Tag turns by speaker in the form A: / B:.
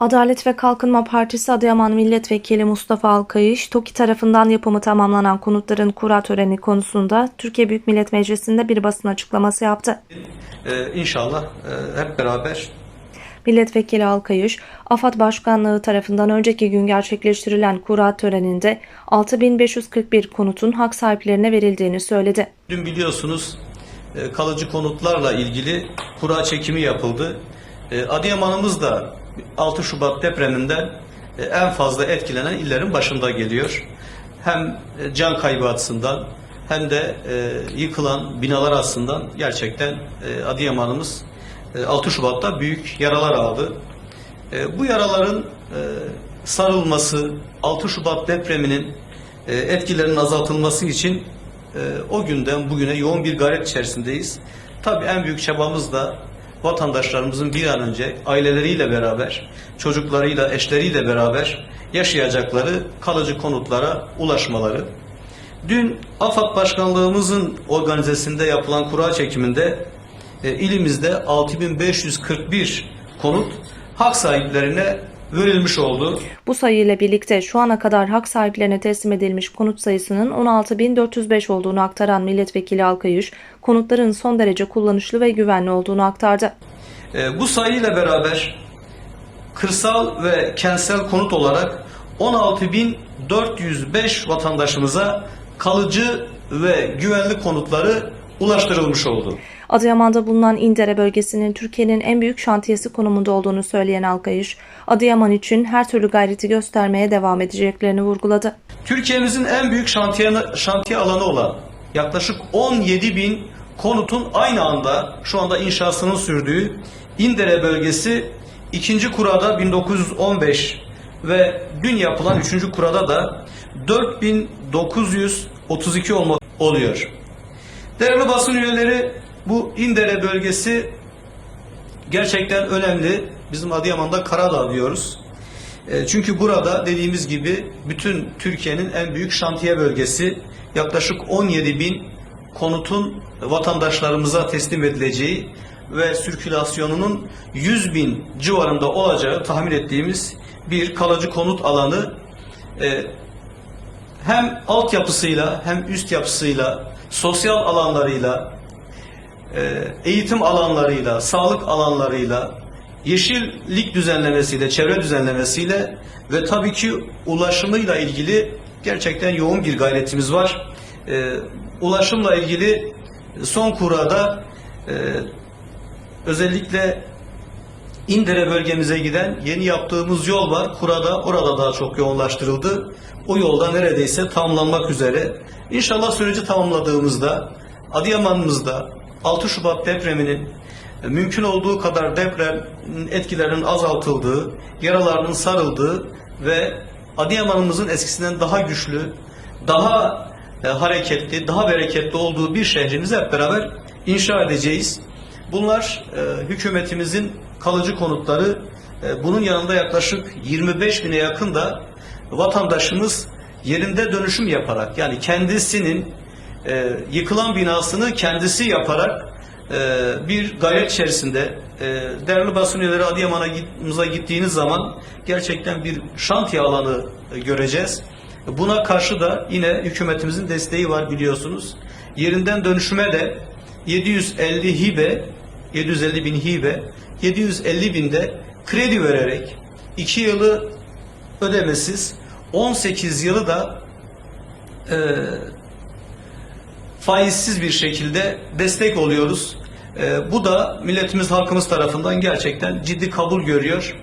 A: Adalet ve Kalkınma Partisi Adıyaman Milletvekili Mustafa Alkayış, TOKİ tarafından yapımı tamamlanan konutların kura töreni konusunda Türkiye Büyük Millet Meclisi'nde bir basın açıklaması yaptı.
B: Ee, inşallah e, hep beraber
A: Milletvekili Alkayış, AFAD Başkanlığı tarafından önceki gün gerçekleştirilen kura töreninde 6541 konutun hak sahiplerine verildiğini söyledi.
B: dün biliyorsunuz e, kalıcı konutlarla ilgili kura çekimi yapıldı. E, Adıyaman'ımız da 6 Şubat depreminden e, en fazla etkilenen illerin başında geliyor. Hem e, can kaybı açısından hem de e, yıkılan binalar açısından gerçekten Adıyaman'ımız e, 6 Şubat'ta büyük yaralar aldı. Bu yaraların sarılması, 6 Şubat depreminin etkilerinin azaltılması için o günden bugüne yoğun bir gayret içerisindeyiz. Tabii en büyük çabamız da vatandaşlarımızın bir an önce aileleriyle beraber, çocuklarıyla, eşleriyle beraber yaşayacakları kalıcı konutlara ulaşmaları. Dün AFAD Başkanlığımızın organizesinde yapılan kura çekiminde e, ilimizde 6541 konut hak sahiplerine verilmiş oldu.
A: Bu sayıyla birlikte şu ana kadar hak sahiplerine teslim edilmiş konut sayısının 16.405 olduğunu aktaran Milletvekili Alkayış, konutların son derece kullanışlı ve güvenli olduğunu aktardı.
B: E, bu sayıyla beraber kırsal ve kentsel konut olarak 16.405 vatandaşımıza kalıcı ve güvenli konutları ulaştırılmış oldu.
A: Adıyaman'da bulunan İndere bölgesinin Türkiye'nin en büyük şantiyesi konumunda olduğunu söyleyen Alkayış, Adıyaman için her türlü gayreti göstermeye devam edeceklerini vurguladı.
B: Türkiye'mizin en büyük şantiye, şantiye alanı olan yaklaşık 17 bin konutun aynı anda şu anda inşasının sürdüğü İndere bölgesi ikinci kurada 1915 ve dün yapılan üçüncü kurada da 4932 olma oluyor. Değerli basın üyeleri İndere bölgesi gerçekten önemli. Bizim Adıyaman'da Karadağ diyoruz. E, Çünkü burada dediğimiz gibi bütün Türkiye'nin en büyük şantiye bölgesi yaklaşık 17 bin konutun vatandaşlarımıza teslim edileceği ve sirkülasyonunun 100 bin civarında olacağı tahmin ettiğimiz bir kalıcı konut alanı e, hem altyapısıyla hem üst yapısıyla sosyal alanlarıyla eğitim alanlarıyla, sağlık alanlarıyla, yeşillik düzenlemesiyle, çevre düzenlemesiyle ve tabii ki ulaşımıyla ilgili gerçekten yoğun bir gayretimiz var. E, ulaşımla ilgili son kurada e, özellikle İndere bölgemize giden yeni yaptığımız yol var. Kurada orada daha çok yoğunlaştırıldı. O yolda neredeyse tamamlanmak üzere. İnşallah süreci tamamladığımızda Adıyaman'ımızda 6 Şubat depreminin mümkün olduğu kadar deprem etkilerinin azaltıldığı, yaralarının sarıldığı ve Adıyaman'ımızın eskisinden daha güçlü, daha e, hareketli, daha bereketli olduğu bir şehrimizi hep beraber inşa edeceğiz. Bunlar e, hükümetimizin kalıcı konutları. E, bunun yanında yaklaşık 25 bine yakın da vatandaşımız yerinde dönüşüm yaparak yani kendisinin e, yıkılan binasını kendisi yaparak e, bir gayret içerisinde e, değerli basın üyeleri Adıyaman'a gittiğiniz zaman gerçekten bir şantiye alanı e, göreceğiz. Buna karşı da yine hükümetimizin desteği var biliyorsunuz. Yerinden dönüşüme de 750 hibe, 750 bin hibe, 750 binde kredi vererek 2 yılı ödemesiz, 18 yılı da e, faizsiz bir şekilde destek oluyoruz. E, bu da milletimiz halkımız tarafından gerçekten ciddi kabul görüyor.